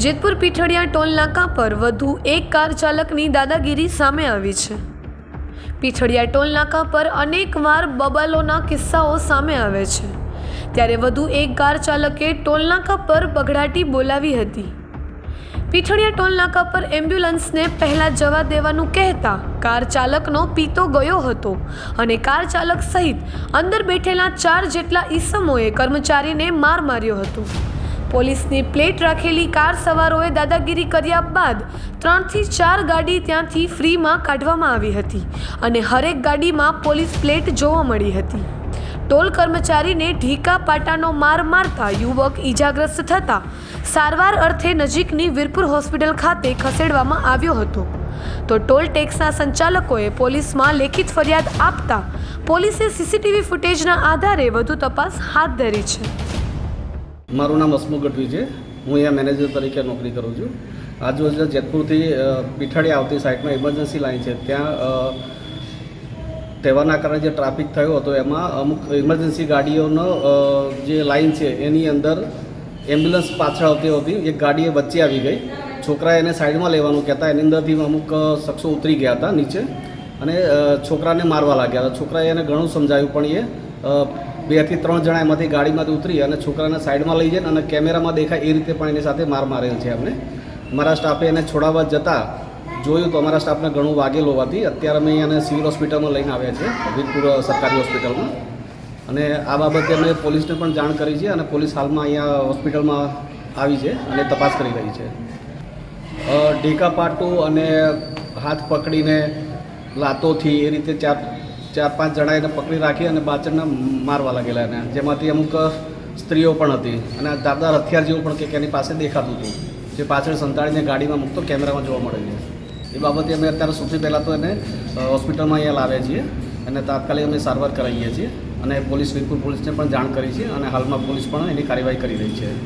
Jetpur Pithadiya toll નાકા પર વધુ એક કાર ચાલકની દાદાગીરી સામે આવી છે. પીઠડિયા ટોલ નાકા પર અનેકવાર બબાલોના કિસ્સાઓ સામે આવે છે. ત્યારે વધુ એક કાર ચાલકે ટોલ નાકા પર બઘડાટી બોલાવી હતી. પીઠડિયા ટોલ નાકા પર એમ્બ્યુલન્સને પહેલાં જવા દેવાનું કહેતા કાર ચાલકનો પીતો ગયો હતો અને કાર ચાલક સહિત અંદર બેઠેલા ચાર જેટલા ઈસમોએ કર્મચારીને માર માર્યો હતો. પોલીસની પ્લેટ રાખેલી કાર સવારોએ દાદાગીરી કર્યા બાદ ત્રણથી ચાર ગાડી ત્યાંથી ફ્રીમાં કાઢવામાં આવી હતી અને હરેક ગાડીમાં પોલીસ પ્લેટ જોવા મળી હતી. ટોલ કર્મચારીને ઢીકા પાટાનો માર મારતા યુવક ઈજાગ્રસ્ત થતા સારવાર અર્થે નજીકની વીરપુર હોસ્પિટલ ખાતે ખસેડવામાં આવ્યો હતો. તો ટોલ ટેક્સના સંચાલકોએ પોલીસમાં લેખિત ફરિયાદ આપતા પોલીસે સીસીટીવી ફૂટેજના આધારે વધુ તપાસ હાથ ધરી છે. મારું નામ હસમુખ ગઢવી છે. હું અહીંયા મેનેજર તરીકે નોકરી કરું છું. આજરોજ જેતપુરથી પીઠાડી આવતી સાઈડમાં ઇમરજન્સી લાઈન છે. ત્યાં તહેવારના કારણે જે ટ્રાફિક થયો હતો, એમાં અમુક ઇમરજન્સી ગાડીઓનો જે લાઈન છે, એની અંદર એમ્બ્યુલન્સ પાછળ આવતી હતી. એક ગાડીએ વચ્ચે આવી ગઈ. છોકરા એને સાઈડમાં લેવાનું કહેતા, એની અંદરથી અમુક શખ્સો ઉતરી ગયા હતા નીચે. અને છોકરાને મારવા લાગ્યા. હતા છોકરાએ એને ઘણું સમજાયું, પણ એ બેથી ત્રણ જણા એમાંથી ગાડીમાંથી ઉતરી અને છોકરાને સાઈડમાં લઈ જાય અને કેમેરામાં દેખાય, એ રીતે પણ એની સાથે માર મારેલ છે અમને મારા સ્ટાફે એને છોડાવવા જતાં જોયું તો અમારા સ્ટાફને ઘણું વાગેલ હોવાથી અત્યારે અમે એને સિવિલ હોસ્પિટલમાં લઈને આવ્યા છે વીરપુર સરકારી હોસ્પિટલમાં. અને આ બાબતે અમે પોલીસને પણ જાણ કરી છે અને પોલીસ હાલમાં અહીંયા હોસ્પિટલમાં આવી છે અને તપાસ કરી રહી છે. ઢીકા પાટું અને હાથ પકડીને લાતોથી એ રીતે ચાર ચાર પાંચ જણા એને પકડી રાખી અને બાચડને મારવા લાગેલા એને. જેમાંથી અમુક સ્ત્રીઓ પણ હતી. અને ધારદાર હથિયાર જેવું પણ કંઈક એની પાસે દેખાતું હતું. જે પાછળ સંતાડીને ગાડીમાં મૂકતો કેમેરામાં જોવા મળે છે. એ બાબતે અમે અત્યારે સૌથી પહેલાં તો એને હોસ્પિટલમાં અહીંયા લાવ્યા છીએ અને તાત્કાલિક અમે સારવાર કરાવીએ છીએ. અને પોલીસ, વીરપુર પોલીસને પણ જાણ કરી છે અને હાલમાં પોલીસ પણ એની કાર્યવાહી કરી રહી છે.